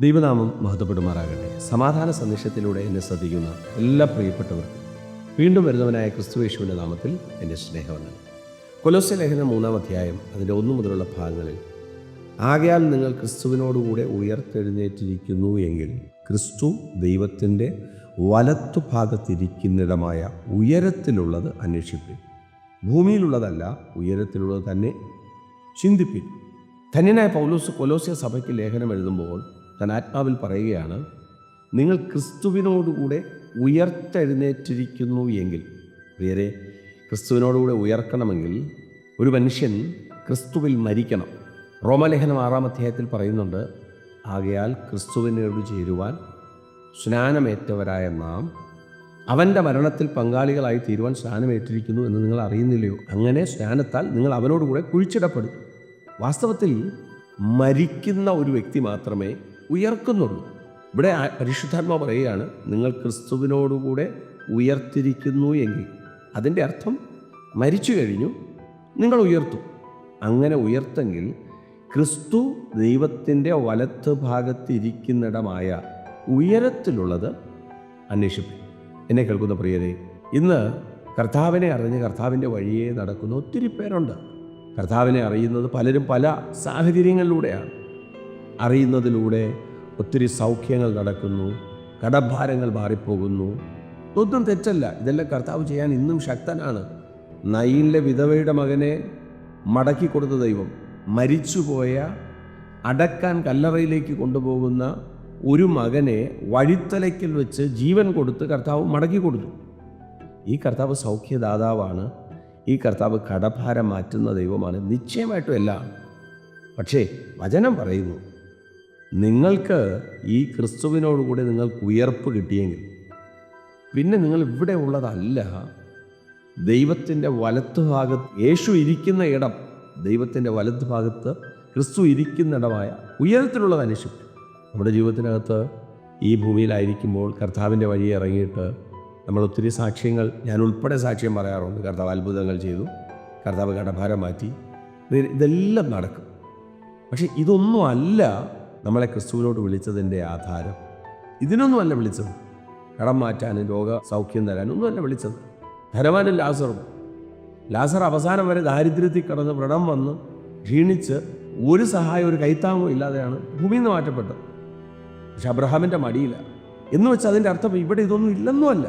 ദൈവനാമം മഹത്വപ്പെടുമാറാകട്ടെ. സമാധാന സന്ദേശത്തിലൂടെ എന്നെ ശ്രദ്ധിക്കുന്ന എല്ലാ പ്രിയപ്പെട്ടവർക്കും വീണ്ടും വരുന്നവനായ ക്രിസ്തുവേശുവിന്റെ നാമത്തിൽ എന്റെ സ്നേഹമുണ്ട് കൊലോസ്യ ലേഖനം മൂന്നാം അധ്യായം അതിന്റെ ഒന്നു മുതലുള്ള ഭാഗങ്ങളിൽ ആകയാൽ നിങ്ങൾ ക്രിസ്തുവിനോടുകൂടെ ഉയർത്തെഴുന്നേറ്റിരിക്കുന്നു എങ്കിൽ ക്രിസ്തു ദൈവത്തിന്റെ വലത്തുഭാഗത്തിരിക്കുന്നിടമായ ഉയരത്തിലുള്ളത് അന്വേഷിപ്പിൻ. ഭൂമിയിലുള്ളതല്ല ഉയരത്തിലുള്ളത് തന്നെ ചിന്തിപ്പിൻ. ധന്യനായ പൗലോസ് കൊലോസ്യ സഭയ്ക്ക് ലേഖനം എഴുതുമ്പോൾ താൻ ആത്മാവിൽ പറയുകയാണ് നിങ്ങൾ ക്രിസ്തുവിനോടുകൂടെ ഉയർത്തെഴുന്നേറ്റിരിക്കുന്നു എങ്കിൽ വേറെ ക്രിസ്തുവിനോടുകൂടെ ഉയർക്കണമെങ്കിൽ ഒരു മനുഷ്യൻ ക്രിസ്തുവിൽ മരിക്കണം. റോമലേഖനം ആറാം അധ്യായത്തിൽ പറയുന്നുണ്ട് ആകയാൽ ക്രിസ്തുവിനോട് ചേരുവാൻ സ്നാനമേറ്റവരായ നാം അവന്റെ മരണത്തിൽ പങ്കാളികളായി തീരുവാൻ സ്നാനമേറ്റിരിക്കുന്നു എന്ന് നിങ്ങൾ അറിയുന്നില്ലയോ? അങ്ങനെ സ്നാനത്താൽ നിങ്ങൾ അവനോടുകൂടെ കുഴിച്ചിടപ്പെടും. വാസ്തവത്തിൽ മരിക്കുന്ന ഒരു വ്യക്തി മാത്രമേ ഉയർക്കുന്നുള്ളൂ. ഇവിടെ പരിശുദ്ധാത്മ പറയുകയാണ് നിങ്ങൾ ക്രിസ്തുവിനോടുകൂടെ ഉയർത്തിരിക്കുന്നു എങ്കിൽ. അതിന്റെ അർത്ഥം മരിച്ചു കഴിഞ്ഞു നിങ്ങൾ ഉയർത്തും. അങ്ങനെ ഉയർത്തെങ്കിൽ ക്രിസ്തു ദൈവത്തിന്റെ വലത്ത് ഭാഗത്തിരിക്കുന്നിടമായ ഉയരത്തിലുള്ളത് അന്വേഷിപ്പിക്കും എന്നെ കേൾക്കുന്ന പ്രിയരെ ഇന്ന് കർത്താവിനെ അറിഞ്ഞ് കർത്താവിന്റെ വഴിയെ നടക്കുന്ന ഒത്തിരി പേരുണ്ട്. കർത്താവിനെ അറിയുന്നത് പലരും പല സാഹചര്യങ്ങളിലൂടെയാണ്. അറിയുന്നതിലൂടെ ഒത്തിരി സൗഖ്യങ്ങൾ നടക്കുന്നു കടഭാരങ്ങൾ മാറിപ്പോകുന്നു. ഒന്നും തെറ്റല്ല. ഇതെല്ലാം കർത്താവ് ചെയ്യാൻ ഇന്നും ശക്തനാണ്. നയിലെ വിധവയുടെ മകനെ മടക്കി കൊടുത്ത ദൈവം മരിച്ചുപോയ അടക്കാൻ കല്ലറയിലേക്ക് കൊണ്ടുപോകുന്ന ഒരു മകനെ വഴിത്തലയ്ക്കൽ വെച്ച് ജീവൻ കൊടുത്ത് കർത്താവ് മടക്കി കൊടുത്തു. ഈ കർത്താവ് സൗഖ്യദാതാവാണ്. ഈ കർത്താവ് കടഭാരം മാറ്റുന്ന ദൈവമാണ്. നിശ്ചയമായിട്ടും എല്ലാം. പക്ഷേ വചനം പറയുന്നു നിങ്ങൾക്ക് ഈ ക്രിസ്തുവിനോടുകൂടി നിങ്ങൾക്ക് ഉയർപ്പ് കിട്ടിയെങ്കിൽ പിന്നെ നിങ്ങൾ ഇവിടെ ഉള്ളതല്ല. ദൈവത്തിന്റെ വലത്ത് ഭാഗത്ത് യേശു ഇരിക്കുന്ന ഇടം ദൈവത്തിന്റെ വലത്ത് ഭാഗത്ത് ക്രിസ്തു ഇരിക്കുന്നിടമായ ഉയരത്തിലുള്ളത് അന്വേഷിക്കും. നമ്മുടെ ജീവിതത്തിനകത്ത് ഈ ഭൂമിയിലായിരിക്കുമ്പോൾ കർത്താവിന്റെ വഴി ഇറങ്ങിയിട്ട് നമ്മൾ ഒത്തിരി സാക്ഷ്യങ്ങൾ ഞാൻ ഉൾപ്പെടെ സാക്ഷ്യം പറയാറുണ്ട്. കർത്താവ് അത്ഭുതങ്ങൾ ചെയ്തു കർത്താവ് കടഭാരം മാറ്റി. ഇതെല്ലാം നടക്കും. പക്ഷേ ഇതൊന്നും അല്ല നമ്മളെ ക്രിസ്തുവിനോട് വിളിച്ചതിന്റെ ആധാരം. ഇതിനൊന്നുമല്ല വിളിച്ചത്. കടം മാറ്റാനും രോഗ സൗഖ്യം തരാനും ഒന്നുമല്ല വിളിച്ചത്. ധനവാനും ലാസറും. ലാസർ അവസാനം വരെ ദാരിദ്ര്യത്തിൽ കടന്ന് വ്രണം വന്ന് ക്ഷീണിച്ച് ഒരു സഹായം ഒരു കൈത്താങ്ങും ഇല്ലാതെയാണ് ഭൂമിയിൽ നിന്ന് മാറ്റപ്പെട്ടത്. പക്ഷെ അബ്രഹാമിന്റെ മടിയില്ല. എന്ന് വെച്ചാൽ അതിന്റെ അർത്ഥം ഇവിടെ ഇതൊന്നും ഇല്ലെന്നുമല്ല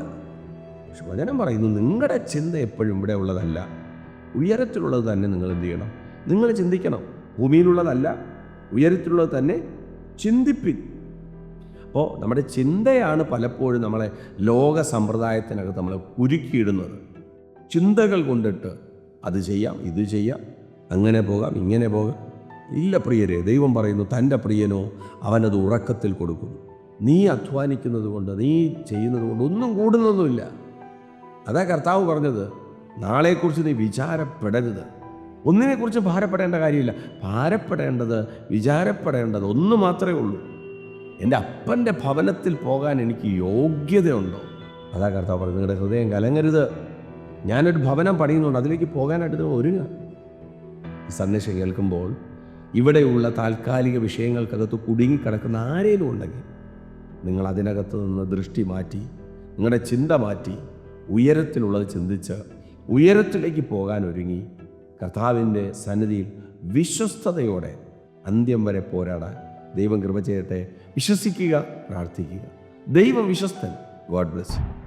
പക്ഷെ വചനം പറയുന്നു നിങ്ങളുടെ ചിന്ത എപ്പോഴും ഇവിടെ ഉള്ളതല്ല. ഉയരത്തിലുള്ളത് തന്നെ നിങ്ങൾ എന്ത് ചെയ്യണം? നിങ്ങൾ ചിന്തിക്കണം. ഭൂമിയിലുള്ളതല്ല ഉയരത്തിലുള്ളത് തന്നെ ചിന്തിപ്പിൻ. അപ്പോൾ നമ്മുടെ ചിന്തയാണ് പലപ്പോഴും നമ്മളെ ലോക സമ്പ്രദായത്തിനകത്ത് നമ്മളെ കുരുക്കിയിടുന്നത് ചിന്തകൾ കൊണ്ടിട്ട് അത് ചെയ്യാം ഇത് ചെയ്യാം അങ്ങനെ പോകാം ഇങ്ങനെ പോകാം. ഇല്ല പ്രിയരെ ദൈവം പറയുന്നു തന്റെ പ്രിയനോ അവനത് ഉറക്കത്തിൽ കൊടുക്കും നീ അധ്വാനിക്കുന്നത് കൊണ്ട് നീ ചെയ്യുന്നത് കൊണ്ട് ഒന്നും കൂടുന്നൊന്നുമില്ല. അതാ കർത്താവ് പറഞ്ഞത് നാളെക്കുറിച്ച് നീ വിചാരപ്പെടരുത്. ഒന്നിനെക്കുറിച്ച് ഭാരപ്പെടേണ്ട കാര്യമില്ല. ഭാരപ്പെടേണ്ടത് വിചാരപ്പെടേണ്ടത് ഒന്ന് മാത്രമേ ഉള്ളൂ. എന്റെ അപ്പന്റെ ഭവനത്തിൽ പോകാൻ എനിക്ക് യോഗ്യതയുണ്ടോ? അതാ കർത്താവ് പറഞ്ഞു നിങ്ങളുടെ ഹൃദയം കലങ്ങരുത്. ഞാനൊരു ഭവനം പണിയുന്നുണ്ട് അതിലേക്ക് പോകാനായിട്ട് നിങ്ങൾ ഒരുങ്ങുക. ഈ സന്ദേശം കേൾക്കുമ്പോൾ ഇവിടെയുള്ള താൽക്കാലിക വിഷയങ്ങൾക്കകത്ത് കുടുങ്ങിക്കിടക്കുന്ന ആരേലും ഉണ്ടെങ്കിൽ നിങ്ങൾ അതിനകത്ത് നിന്ന് ദൃഷ്ടി മാറ്റി നിങ്ങളുടെ ചിന്ത മാറ്റി ഉയരത്തിലുള്ളത് ചിന്തിച്ച് ഉയരത്തിലേക്ക് പോകാൻ ഒരുങ്ങി കർത്താവിന്റെ സന്നിധിയിൽ വിശ്വസ്തയോടെ അന്ത്യം വരെ പോരാടാൻ ദൈവം കൃപ ചെയ്യട്ടെ. വിശ്വസിക്കുക പ്രാർത്ഥിക്കുക. ദൈവം വിശ്വസ്തൻ. God bless